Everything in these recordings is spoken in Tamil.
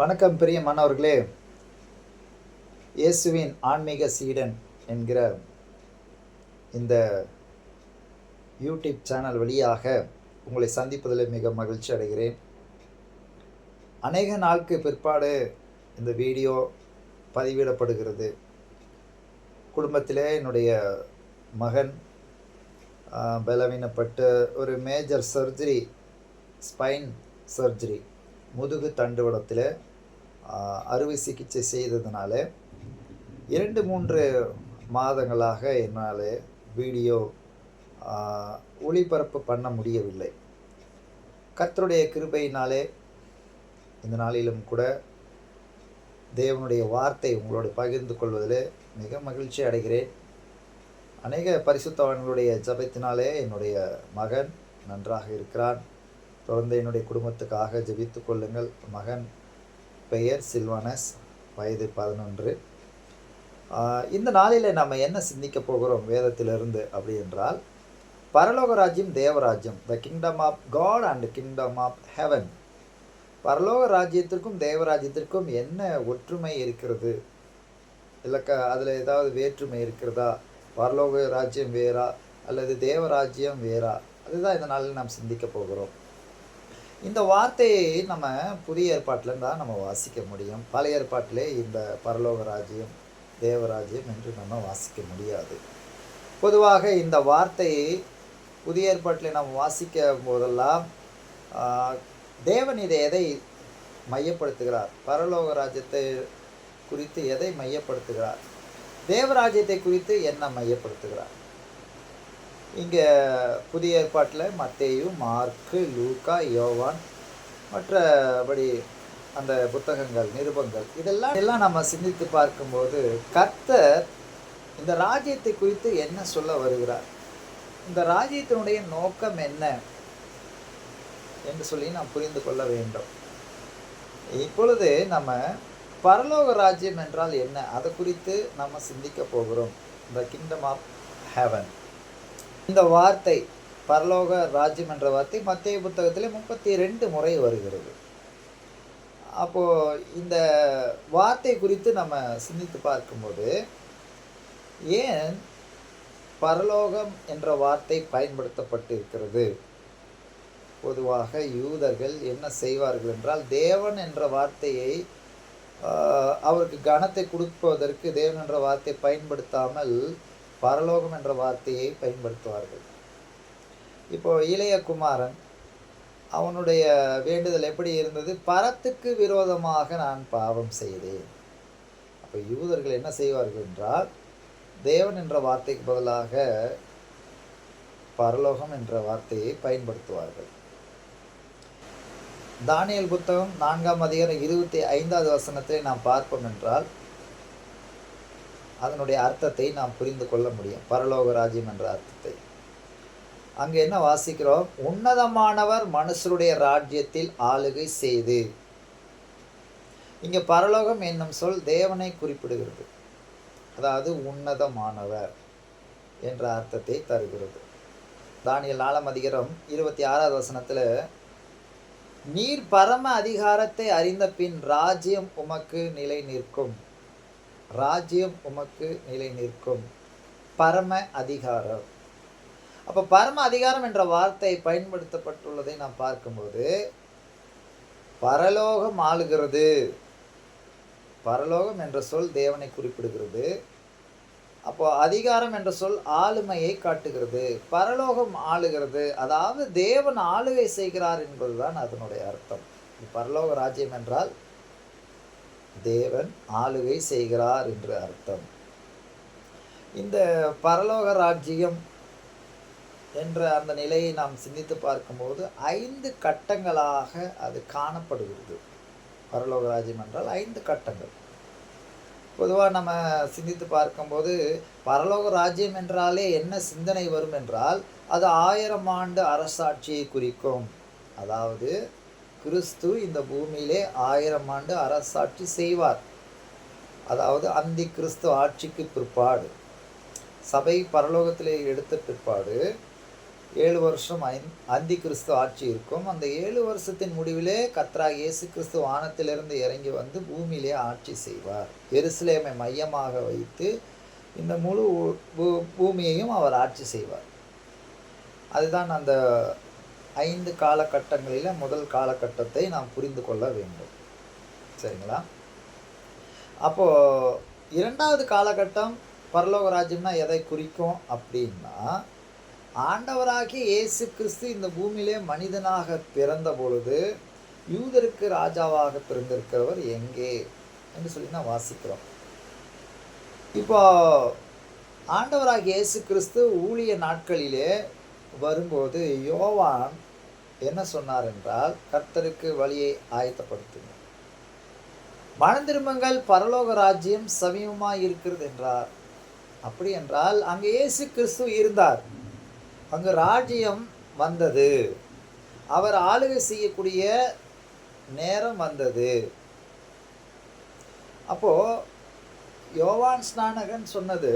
வணக்கம் பெரிய மாணவர்களே. இயேசுவின் ஆன்மீக சீடன் என்கிற இந்த யூடியூப் சேனல் வழியாக உங்களை சந்திப்பதில் மிக மகிழ்ச்சி அடைகிறேன். அநேக நாளுக்கு பிற்பாடு இந்த வீடியோ பதிவிடப்படுகிறது. குடும்பத்திலே என்னுடைய மகன் பலவீனப்பட்டு ஒரு மேஜர் சர்ஜரி ஸ்பைன் சர்ஜரி முதுகு தண்டுவடத்தில் அறுவை சிகிச்சை செய்ததுனால இரண்டு மூன்று மாதங்களாக என்னால் வீடியோ ஒளிபரப்பு பண்ண முடியவில்லை. கர்த்தருடைய கிருபையினாலே இந்த நாளிலும் கூட தேவனுடைய வார்த்தை உங்களோடு பகிர்ந்து கொள்வதில் மிக மகிழ்ச்சி அடைகிறேன். அநேக பரிசுத்தவன்களுடைய ஜெபத்தினாலே என்னுடைய மகன் நன்றாக இருக்கிறான். தொடர்ந்து என்னுடைய குடும்பத்துக்காக ஜெபித்துக் கொள்ளுங்கள். மகன் பெயர் சில்வானஸ் வயது பதினொன்று. இந்த நாளில் நம்ம என்ன சிந்திக்க போகிறோம் வேதத்திலிருந்து அப்படி என்றால் பரலோக ராஜ்யம் தேவராஜ்யம் the kingdom of God and kingdom of heaven பரலோக ராஜ்யத்திற்கும் தேவராஜ்யத்திற்கும் என்ன ஒற்றுமை இருக்கிறது? இல்லை க அதில் ஏதாவது வேற்றுமை இருக்கிறதா? பரலோக ராஜ்யம் வேறா அல்லது தேவராஜ்யம் வேறா? அதுதான் இந்த நாளில் நாம் சிந்திக்க போகிறோம். இந்த வார்த்தையை நம்ம புதிய ஏற்பாட்டில் தான் நம்ம வாசிக்க முடியும். பழைய ஏற்பாட்டிலே இந்த பரலோக ராஜ்யம் தேவராஜ்யம் என்று நம்ம வாசிக்க முடியாது. பொதுவாக இந்த வார்த்தையை புதிய ஏற்பாட்டில் நாம் வாசிக்க போதெல்லாம் தேவன் இதை எதை மையப்படுத்துகிறார்? பரலோக ராஜ்யத்தை குறித்து எதை மையப்படுத்துகிறார்? தேவராஜ்யத்தை குறித்து என்ன மையப்படுத்துகிறார்? இங்கே புதிய ஏற்பாட்டில் மத்தேயு மார்க்கு லூக்கா யோவான் மற்றபடி அந்த புத்தகங்கள் நிருபங்கள் இதெல்லாம் எல்லாம் நம்ம சிந்தித்து பார்க்கும்போது கர்த்தர் இந்த ராஜ்யத்தை குறித்து என்ன சொல்ல வருகிறார்? இந்த ராஜ்யத்தினுடைய நோக்கம் என்ன? என்று சொல்லி நாம் புரிந்து கொள்ள வேண்டும். இப்பொழுது நம்ம பரலோக ராஜ்யம் என்றால் என்ன? அதை குறித்து நம்ம சிந்திக்க போகிறோம். த கிங்டம் ஆஃப் ஹெவன் இந்த வார்த்தை பரலோக ராஜ்யம் என்ற வார்த்தை மத்திய புத்தகத்திலே முப்பத்தி ரெண்டு முறை வருகிறது. அப்போது இந்த வார்த்தை குறித்து நம்ம சிந்தித்து பார்க்கும்போது ஏன் பரலோகம் என்ற வார்த்தை பயன்படுத்தப்பட்டிருக்கிறது? பொதுவாக யூதர்கள் என்ன செய்வார்கள் என்றால் தேவன் என்ற வார்த்தையை அவருக்கு கனத்தை கொடுப்பதற்கு தேவன் என்ற வார்த்தை பயன்படுத்தாமல் பரலோகம் என்ற வார்த்தையை பயன்படுத்துவார்கள். இப்போ இளையகுமாரன் அவனுடைய வேண்டுதல் எப்படி இருந்தது? பரத்துக்கு விரோதமாக நான் பாவம் செய்தேன். அப்போ யூதர்கள் என்ன செய்வார்கள் என்றால் தேவன் என்ற வார்த்தைக்கு பதிலாக பரலோகம் என்ற வார்த்தையை பயன்படுத்துவார்கள். தானியல் புத்தகம் நான்காம் அதிகாரம் இருபத்தி ஐந்தாவது வசனத்தை நாம் பார்ப்போம் என்றால் அதனுடைய அர்த்தத்தை நாம் புரிந்து கொள்ள முடியும். பரலோக ராஜ்யம் என்ற அர்த்தத்தை. அங்கே என்ன வாசிக்கிறோம்? உன்னதமானவர் மனுஷருடைய ராஜ்யத்தில் ஆளுகை செய்து. இங்கே பரலோகம் என்னும் சொல் தேவனை குறிப்பிடுகிறது. அதாவது உன்னதமானவர் என்ற அர்த்தத்தை தருகிறது. தானியல் நாலாம் அதிகாரம் இருபத்தி ஆறாவது வசனத்தில் நீர் பரம அதிகாரத்தை அறிந்த பின் ராஜ்யம் உமக்கு நிலை நிற்கும் ராஜ்யம் உமக்கு நிலை நிற்கும். பரம அதிகாரம். அப்போ பரம அதிகாரம் என்ற வார்த்தை பயன்படுத்தப்பட்டுள்ளதை நாம் பார்க்கும்போது பரலோகம் ஆளுகிறது. பரலோகம் என்ற சொல் தேவனை குறிப்பிடுகிறது. அப்போ அதிகாரம் என்ற சொல் ஆளுமையை காட்டுகிறது. பரலோகம் ஆளுகிறது. அதாவது தேவன் ஆளுகை செய்கிறார் என்பதுதான் அதனுடைய அர்த்தம். பரலோக ராஜ்யம் என்றால் தேவன் ஆளுகை செய்கிறார் என்று அர்த்தம். இந்த பரலோக ராஜ்யம் என்ற அந்த நிலையை நாம் சிந்தித்து பார்க்கும்போது ஐந்து கட்டங்களாக அது காணப்படுகிறது. பரலோக ராஜ்யம் என்றால் ஐந்து கட்டங்கள். பொதுவாக நம்ம சிந்தித்து பார்க்கும்போது பரலோக ராஜ்யம் என்றாலே என்ன சிந்தனை வரும் என்றால் அது ஆயிரம் ஆண்டு அரசாட்சியை குறிக்கும். அதாவது கிறிஸ்து இந்த பூமியிலே ஆயிரம் ஆண்டு அரசாட்சி செய்வார். அதாவது அந்தி கிறிஸ்து ஆட்சிக்கு பிற்பாடு சபை பரலோகத்திலே எடுத்த பிற்பாடு ஏழு வருஷம் ஐந் அந்தி கிறிஸ்து ஆட்சி இருக்கும். அந்த ஏழு வருஷத்தின் முடிவிலே கத்ரா இயேசு கிறிஸ்து வானத்திலிருந்து இறங்கி வந்து பூமியிலே ஆட்சி செய்வார். எருசலேமை மையமாக வைத்து இந்த முழு பூ- பூமியையும் அவர் ஆட்சி செய்வார். அதுதான் அந்த ஐந்து காலகட்டங்களில் முதல் காலகட்டத்தை நாம் புரிந்து கொள்ள வேண்டும். சரிங்களா? அப்போ இரண்டாவது காலகட்டம் பரலோக ராஜ்யம்னா எதை குறிக்கும் அப்படின்னா ஆண்டவராகிய இயேசு கிறிஸ்து இந்த பூமியிலே மனிதனாக பிறந்த பொழுது யூதருக்கு ராஜாவாக பிறந்திருக்கிறவர் எங்கே? என்று சொல்லி நான் வாசிக்கிறோம். இப்போ ஆண்டவராகிய இயேசு கிறிஸ்து ஊழிய நாட்களிலே வரும்போது யோவான் என்ன சொன்னார் என்றால் கர்த்தருக்கு வழியை ஆயத்தப்படுத்துங்க மனந்திரும்பங்கள் பரலோக ராஜ்யம் சமீபமாக இருக்கிறது என்றார். அப்படி என்றால் அங்கே இயேசு கிறிஸ்து இருந்தார். அங்கு ராஜ்யம் வந்தது. அவர் ஆளுகை செய்யக்கூடிய நேரம் வந்தது. அப்போ யோவான் ஸ்நானகன் சொன்னது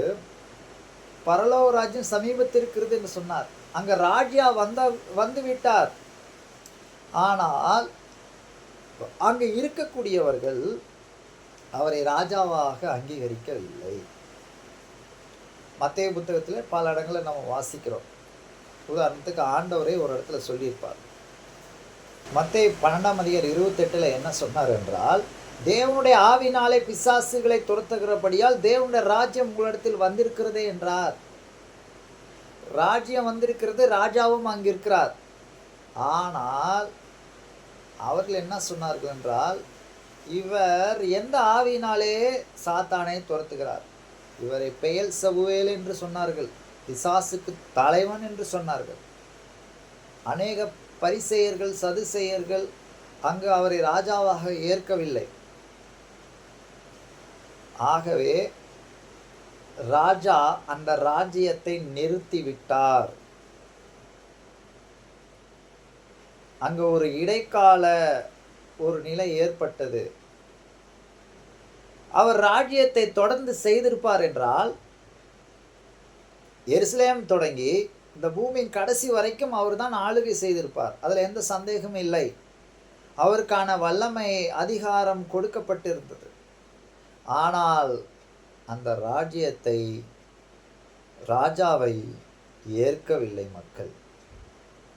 பரலோக ராஜ்யம் சமீபத்தில் இருக்கிறது என்று சொன்னார். அங்க ராஜ்யா வந்த வந்து விட்டார் ஆனால் அங்கு இருக்கக்கூடியவர்கள் அவரை ராஜாவாக அங்கீகரிக்கவில்லை. மத்திய புத்தகத்தில் பல இடங்களில் நம்ம வாசிக்கிறோம். உதாரணத்துக்கு ஆண்டவரை ஒரு இடத்துல சொல்லியிருப்பார். மத்திய பன்னெண்டாம் அதிகார் இருபத்தெட்டில் என்ன சொன்னார் என்றால் தேவனுடைய ஆவினாலே பிசாசுகளை துரத்துகிறபடியால் தேவனுடைய ராஜ்யம் உங்களிடத்தில் வந்திருக்கிறதே என்றார். ராஜ்யம் வந்திருக்கிறது ராஜாவும் அங்கு இருக்கிறார் ஆனால் அவர்கள் என்ன சொன்னார்கள் என்றால் இவர் எந்த ஆவியினாலே சாத்தானை துரத்துகிறார். இவரை பெயல் சபுவேல் என்று சொன்னார்கள் பிசாசுக்கு தலைவன் என்று சொன்னார்கள். அநேக பரிசெயர்கள் சதுசெயர்கள் அங்கு அவரை ராஜாவாக ஏற்கவில்லை. ஆகவே ராஜா அந்த ராஜ்யத்தை நிறுத்திவிட்டார். அங்கு ஒரு இடைக்கால ஒரு நிலை ஏற்பட்டது. அவர் ராஜ்யத்தை தொடர்ந்து செய்திருப்பார் என்றால் எருசலேம் தொடங்கி இந்த பூமியின் கடைசி வரைக்கும் அவர் தான் ஆளுகை செய்திருப்பார். அதில் எந்த சந்தேகமும் இல்லை. அவருக்கான வல்லமை அதிகாரம் கொடுக்கப்பட்டிருந்தது. ஆனால் அந்த ராஜ்யத்தை ராஜாவை ஏற்கவில்லை மக்கள்.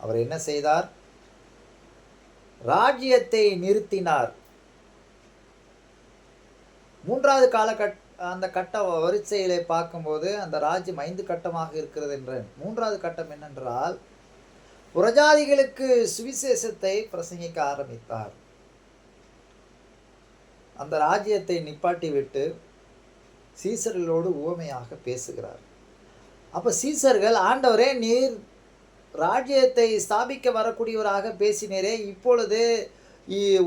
அவர் என்ன செய்தார்? ராஜ்யத்தை நிறுத்தினார். மூன்றாவது காலகட் அந்த கட்ட வரிசையிலே பார்க்கும்போது அந்த ராஜ்யம் ஐந்து கட்டமாக இருக்கிறது என்றேன். மூன்றாவது கட்டம் என்னென்றால் புரஜாதிகளுக்கு சுவிசேஷத்தை பிரசங்கிக்க ஆரம்பித்தார். அந்த ராஜ்யத்தை நிப்பாட்டிவிட்டு சீசர்களோடு உவமையாக பேசுகிறார். அப்போ சீசர்கள் ஆண்டவரே நீர் ராஜ்யத்தை ஸ்தாபிக்க வரக்கூடியவராக பேசினீரே இப்பொழுது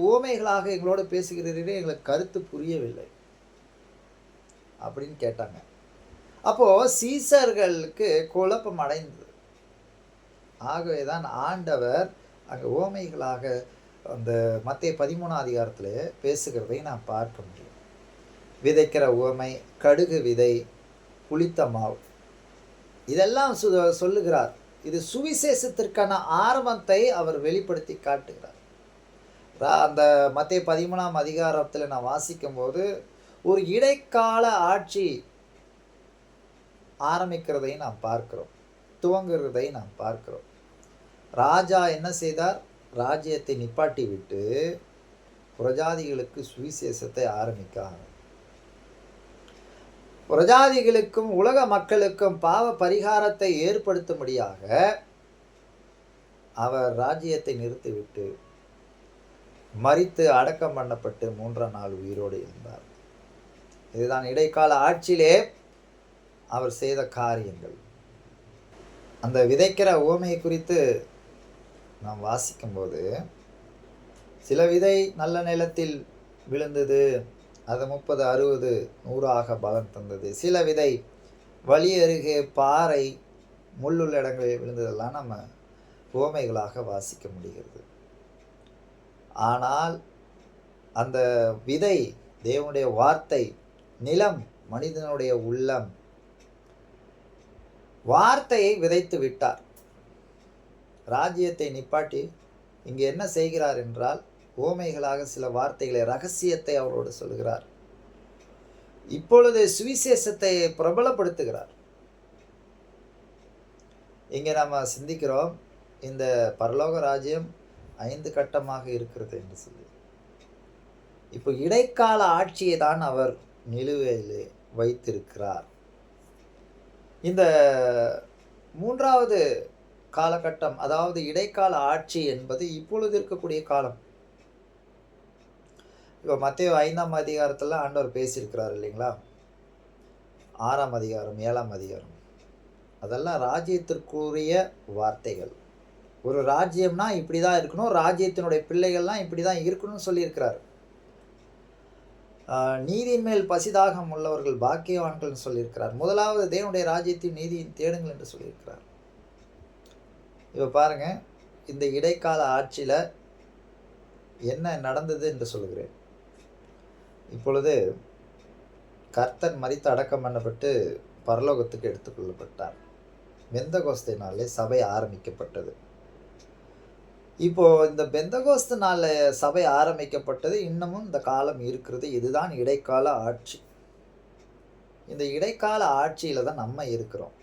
உவமைகளாக எங்களோடு பேசுகிறீரே எங்களுக்கு கருத்து புரியவில்லை. அப்படின்னு கேட்டாங்க. அப்போது சீசர்களுக்கு குழப்பம் அடைந்தது. ஆகவே தான் ஆண்டவர் அங்கே ஓமைகளாக அந்த மத்திய பதிமூணாம் அதிகாரத்தில் பேசுகிறதை நாம் பார்க்க முடியும். விதைக்கிற உவமை கடுகு விதை புளித்த மாவு. இதெல்லாம் சு சொல்லுகிறார். இது சுவிசேஷத்திற்கான ஆரம்பத்தை அவர் வெளிப்படுத்தி காட்டுகிறார். ரா- அந்த மத்திய பதிமூணாம் அதிகாரத்தில் நான் வாசிக்கும்போது ஒரு இடைக்கால ஆட்சி ஆரம்பிக்கிறதை நாம் பார்க்கிறோம். துவங்குறதை நாம் பார்க்கிறோம். ராஜா என்ன செய்தார்? ராஜ்யத்தை நிப்பாட்டி விட்டு புரஜாதிகளுக்கு சுவிசேஷத்தை ஆரம்பிக்க ஆரம்பித்தார். பிரஜாதிகளுக்கும் உலக மக்களுக்கும் பாவ பரிகாரத்தை ஏற்படுத்தும்படியாக அவர் ராஜ்யத்தை நிறுத்திவிட்டு மறித்து அடக்கம் பண்ணப்பட்டு மூன்றாம் நாள் உயிரோடு இருந்தார். இதுதான் இடைக்கால ஆட்சியிலே அவர் செய்த காரியங்கள். அந்த விதைக்கிற உவமையை குறித்து நாம் வாசிக்கும்போது சில விதை நல்ல நிலத்தில் விழுந்தது அது முப்பது அறுபது நூறாக பலன் தந்தது. சில விதை வழி அருகே பாறை முள்ளுள்ள இடங்களில் விழுந்ததெல்லாம் நம்ம உவமைகளாக வாசிக்க முடிகிறது. ஆனால் அந்த விதை தேவனுடைய வார்த்தை நிலம் மனிதனுடைய உள்ளம் வார்த்தையை விதைத்து விட்டார். ராஜ்யத்தை நிப்பாட்டி இங்கே என்ன செய்கிறார் என்றால் ஓமைகளாக சில வார்த்தைகளை ரகசியத்தை அவரோடு சொல்கிறார் இப்பொழுது சுவிசேஷத்தை பிரபலப்படுத்துகிறார். இங்கே நாம் சிந்திக்கிறோம் இந்த பரலோக ராஜ்யம் ஐந்து கட்டமாக இருக்கிறது என்று சொல்லி. இப்போ இடைக்கால ஆட்சியை தான் அவர் நிலுவையில் வைத்திருக்கிறார். இந்த மூன்றாவது காலகட்டம் அதாவது இடைக்கால ஆட்சி என்பது இப்பொழுது இருக்கக்கூடிய காலம். இப்போ மத்திய ஐந்தாம் அதிகாரத்தில் ஆண்டவர் பேசியிருக்கிறார் இல்லைங்களா? ஆறாம் அதிகாரம் ஏழாம் அதிகாரம். அதெல்லாம் ராஜ்யத்திற்குரிய வார்த்தைகள். ஒரு ராஜ்யம்னா இப்படி தான் இருக்கணும் ராஜ்யத்தினுடைய பிள்ளைகள்லாம் இப்படி தான் இருக்கணும்னு சொல்லியிருக்கிறார். நீதியின் மேல் பசிதாகம் உள்ளவர்கள் பாக்கியவான்கள்னு சொல்லியிருக்கிறார். முதலாவது தேவனுடைய ராஜ்யத்தையும் நீதியின் தேடுங்கள் என்று சொல்லியிருக்கிறார். இப்போ பாருங்க இந்த இடைக்கால ஆட்சியில் என்ன நடந்தது என்று சொல்லுகிறேன். இப்பொழுது கர்த்தன் மறித்து அடக்கம் பண்ணப்பட்டு பரலோகத்துக்கு எடுத்துக்கொள்ளப்பட்டார் பெந்தகோஸ்தை நாளிலே சபை ஆரம்பிக்கப்பட்டது. இப்போ இந்த பெந்தகோஸ்து நாளில் சபை ஆரம்பிக்கப்பட்டது இன்னமும் இந்த காலம் இருக்கிறது. இதுதான் இடைக்கால ஆட்சி. இந்த இடைக்கால ஆட்சியில் தான் நம்ம இருக்கிறோம்.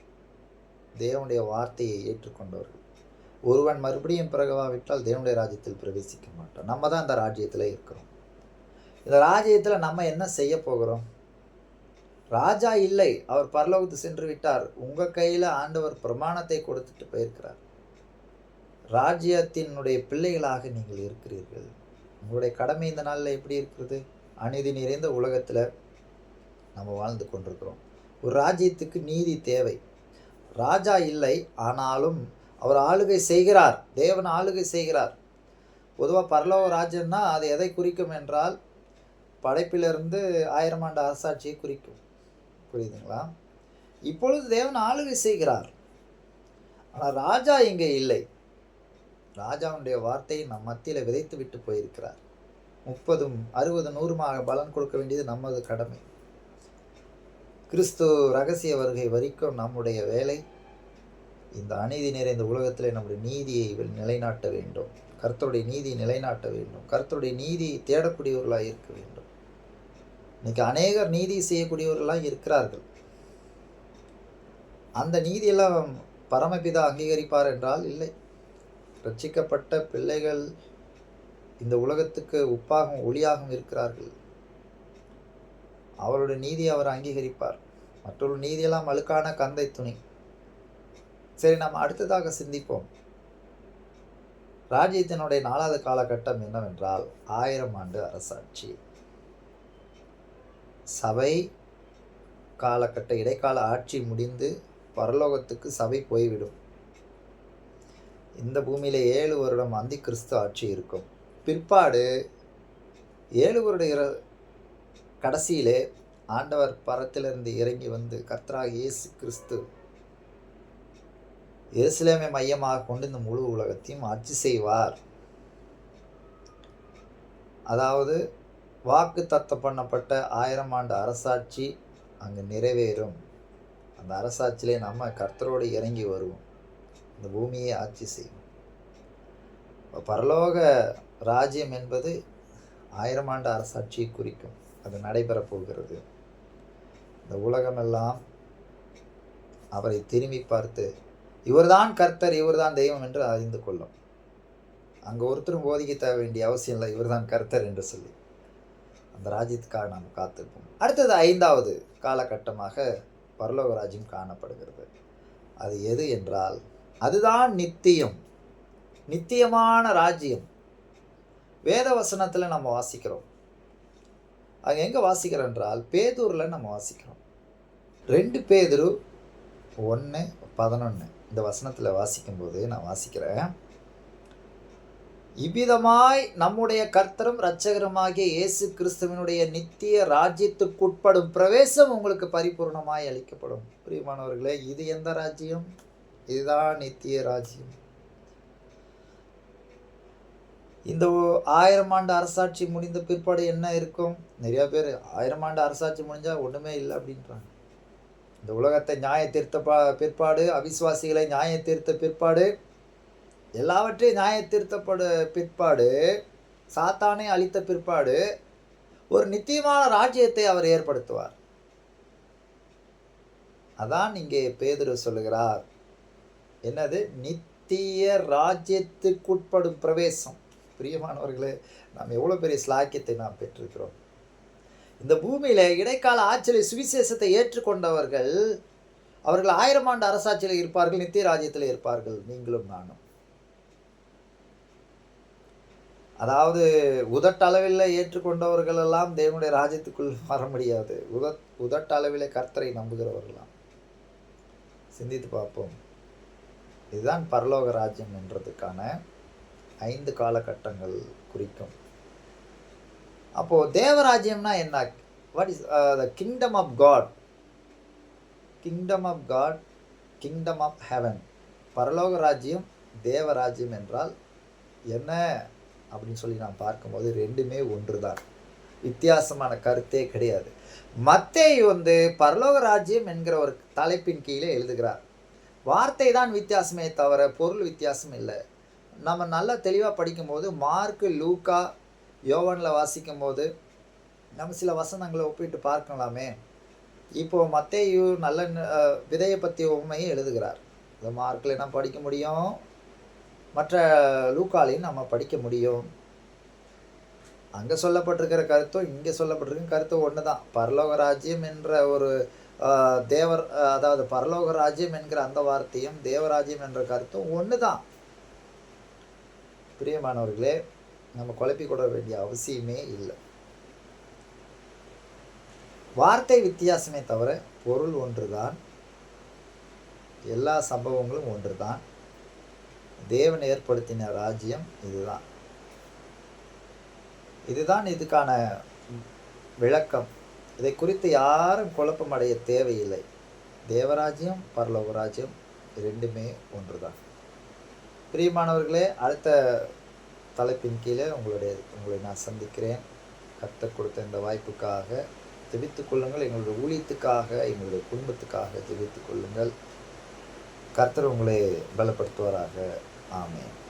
தேவனுடைய வார்த்தையை ஏற்றுக்கொண்டவர்கள். ஒருவன் மறுபடியும் பிறகவாவிட்டால் தேவனுடைய ராஜ்யத்தில் பிரவேசிக்க மாட்டோம் நம்ம தான் அந்த ராஜ்யத்தில் இருக்கிறோம். இந்த ராஜ்யத்தில் நம்ம என்ன செய்ய போகிறோம்? ராஜா இல்லை அவர் பரலோகத்து சென்று விட்டார். உங்கள் கையில் ஆண்டவர் பிரமாணத்தை கொடுத்துட்டு போயிருக்கிறார். ராஜ்யத்தினுடைய பிள்ளைகளாக நீங்கள் இருக்கிறீர்கள். உங்களுடைய கடமை இந்த நாளில் எப்படி இருக்கிறது? அநீதி நிறைந்த உலகத்தில் நம்ம வாழ்ந்து கொண்டிருக்கிறோம். ஒரு ராஜ்யத்துக்கு நீதி தேவை. ராஜா இல்லை ஆனாலும் அவர் ஆளுகை செய்கிறார். தேவன் ஆளுகை செய்கிறார். பொதுவாக பரலோக ராஜ்யம்னா அது எதை குறிக்கும் என்றால் படைப்பிலிருந்து ஆயிரம் ஆண்டு அரசாட்சியை குறிக்கும். புரியுதுங்களா? இப்பொழுது தேவன் ஆளுகை செய்கிறார். ஆனால் ராஜா இங்கே இல்லை. ராஜாவுடைய வார்த்தையை நம் மத்தியில் விதைத்து விட்டு போயிருக்கிறார். முப்பதும் அறுபது நூறுமாக பலன் கொடுக்க வேண்டியது நமது கடமை. கிறிஸ்து ரகசிய வருகை வரைக்கும் நம்முடைய வேலை இந்த அநீதி நிறைந்த உலகத்தில் நம்முடைய நீதியை நிலைநாட்ட வேண்டும். கர்த்தருடைய நீதியை நிலைநாட்ட வேண்டும். கர்த்தருடைய நீதியை தேடக்கூடியவர்களாக இருக்க வேண்டும். இன்னைக்கு அநேகர் நீதி செய்யக்கூடியவர்களாக இருக்கிறார்கள். அந்த நீதியெல்லாம் பரமபிதா அங்கீகரிப்பார் என்றால் இல்லை. ரட்சிக்கப்பட்ட பிள்ளைகள் இந்த உலகத்துக்கு உப்பாகவும் ஒளியாகவும் இருக்கிறார்கள். அவருடைய நீதி அவர் அங்கீகரிப்பார். மற்றொரு நீதியெல்லாம் அழுக்கான கந்தை துணி. சரி நாம் அடுத்ததாக சிந்திப்போம். ராஜ்யத்தினுடைய நாலாவது காலகட்டம் என்னவென்றால் ஆயிரம் ஆண்டு அரசாட்சி. சபை காலகட்ட இடைக்கால ஆட்சி முடிந்து பரலோகத்துக்கு சபை போய்விடும். இந்த பூமியில் ஏழு வருடம் அந்தி கிறிஸ்து ஆட்சி இருக்கும். பிற்பாடு ஏழு வருட கடைசியிலே ஆண்டவர் பரத்திலிருந்து இறங்கி வந்து கர்த்தராக இயேசு கிறிஸ்து எருசலேமை மையமாக கொண்டு இந்த முழு உலகத்தையும் ஆட்சி செய்வார். அதாவது வாக்கு தத்தம் பண்ணப்பட்ட ஆயிரம் ஆண்டு அரசாட்சி அங்கே நிறைவேறும். அந்த அரசாட்சியிலே நம்ம கர்த்தரோடு இறங்கி வருவோம். இந்த பூமியை ஆட்சி செய்யும் பரலோக ராஜ்யம் என்பது ஆயிரம் ஆண்டு அரசாட்சியை குறிக்கும். அது நடைபெறப் போகிறது. இந்த உலகமெல்லாம் அவரை திரும்பி பார்த்து இவர்தான் கர்த்தர் இவர்தான் தெய்வம் என்று அறிந்து கொள்ளும். அங்கே ஒருத்தரும் போதிக்க தேவை வேண்டிய அவசியம் இல்லை. இவர்தான் கர்த்தர் என்று சொல்லி. அந்த ராஜ்யத்துக்காக நாம் காத்திருப்போம். அடுத்தது ஐந்தாவது காலகட்டமாக பரலோக ராஜ்யம் காணப்படுகிறது. அது எது என்றால் அதுதான் நித்தியம். நித்தியமான ராஜ்யம். வேத வசனத்தில் நம்ம வாசிக்கிறோம். அங்கே எங்கே வாசிக்கிறோம் என்றால் பேதூரில் நம்ம வாசிக்கிறோம். ரெண்டு பேதுரு ஒன்று பதினொன்று இந்த வசனத்தில் வாசிக்கும்போது நான் வாசிக்கிறேன். இவ்விதமாய் நம்முடைய கர்த்தரும் இரட்சகருமாகிய இயேசு கிறிஸ்துவனுடைய நித்திய ராஜ்யத்துக்குட்படும் பிரவேசம் உங்களுக்கு பரிபூர்ணமாய் அளிக்கப்படும். பிரியமானவர்களே இது எந்த ராஜ்யம்? இதுதான் நித்திய ராஜ்யம். இந்த ஆயிரம் ஆண்டு அரசாட்சி முடிந்த பிற்பாடு என்ன இருக்கும்? நிறைய பேர் ஆயிரம் ஆண்டு அரசாட்சி முடிஞ்சால் ஒன்றுமே இல்லை அப்படின்றாங்க. இந்த உலகத்தை நியாய தீர்த்த பிற்பாடு அவிசுவாசிகளை நியாய தீர்த்த பிற்பாடு எல்லாவற்றையும் நியாய திருத்தப்பட பிற்பாடு சாத்தானை அழித்த பிற்பாடு ஒரு நித்தியமான ராஜ்யத்தை அவர் ஏற்படுத்துவார். அதான் இங்கே பேதுரு சொல்லுகிறார். என்னது? நித்திய ராஜ்யத்துக்குட்படும் பிரவேசம். பிரியமானவர்களே நாம் எவ்வளோ பெரிய ஸ்லாக்கியத்தை நாம் பெற்றிருக்கிறோம். இந்த பூமியில் இடைக்கால ஆட்சியில் சுவிசேஷத்தை ஏற்றுக்கொண்டவர்கள் அவர்கள் ஆயிரம் ஆண்டு அரசாட்சியில் இருப்பார்கள் நித்திய ராஜ்யத்தில் இருப்பார்கள் நீங்களும் நானும். அதாவது உதட்டளவில் ஏற்றுக்கொண்டவர்கள் எல்லாம் தேவனுடைய ராஜ்யத்துக்குள் வர முடியாது. உதட் உதட்டளவில் கர்த்தரை நம்புகிறவர்களாம். சிந்தித்து பார்ப்போம். இதுதான் பரலோக ராஜ்யம் என்றதுக்கான ஐந்து காலகட்டங்கள் குறிக்கும். அப்போது தேவராஜ்யம்னா என்ன? What is the kingdom of God kingdom of God kingdom of heaven பரலோக ராஜ்யம் தேவராஜ்யம் என்றால் என்ன? அப்படின்னு சொல்லி நான் பார்க்கும்போது ரெண்டுமே ஒன்று தான் வித்தியாசமான கருத்தே கிடையாது. மத்தேய் வந்து பரலோக ராஜ்யம் என்கிற ஒரு தலைப்பின் கீழே எழுதுகிறார். வார்த்தை தான் வித்தியாசமே தவிர பொருள் வித்தியாசம் இல்லை. நம்ம நல்லா தெளிவாக படிக்கும்போது மார்க்கு லூக்கா யோவனில் வாசிக்கும் போது நம்ம சில வசனங்களை ஒப்பிட்டு பார்க்கலாமே. இப்போ மத்தேயு நல்ல விதையை பற்றிய உண்மையை எழுதுகிறார். இந்த மார்க்கில் என்ன படிக்க முடியும்? மற்ற லூக்காலையும் நம்ம படிக்க முடியும். அங்கே சொல்லப்பட்டிருக்கிற கருத்தும் இங்கே சொல்லப்பட்டிருக்கிற கருத்தும் ஒன்று தான் பரலோக ராஜ்யம் என்ற ஒரு தேவர் அதாவது பரலோக ராஜ்யம் என்கிற அந்த வார்த்தையும் தேவராஜ்யம் என்ற கருத்தும் ஒன்று தான் பிரியமானவர்களே நம்ம குழப்பி கொட வேண்டிய அவசியமே இல்லை. வார்த்தை வித்தியாசமே தவிர பொருள் ஒன்று தான் எல்லா சம்பவங்களும் ஒன்று தான் தேவன் ஏற்படுத்தின ராஜ்யம் இதுதான். இதுதான் இதுக்கான விளக்கம். இதை குறித்து யாரும் குழப்பமடைய தேவையில்லை. தேவராஜ்யம் பரலோக ராஜ்யம் ரெண்டுமே ஒன்றுதான். பிரியமானவர்களே அடுத்த தலைப்பின் கீழே உங்களுடைய உங்களை நான் சந்திக்கிறேன். கற்றுக் கொடுத்த இந்த வாய்ப்புக்காக ஜெபித்துக் கொள்ளுங்கள். எங்களுடைய ஊழியத்துக்காக எங்களுடைய குடும்பத்துக்காக ஜெபித்துக் கொள்ளுங்கள். கர்த்தர் உங்களை பலப்படுத்துவாராக. Amen.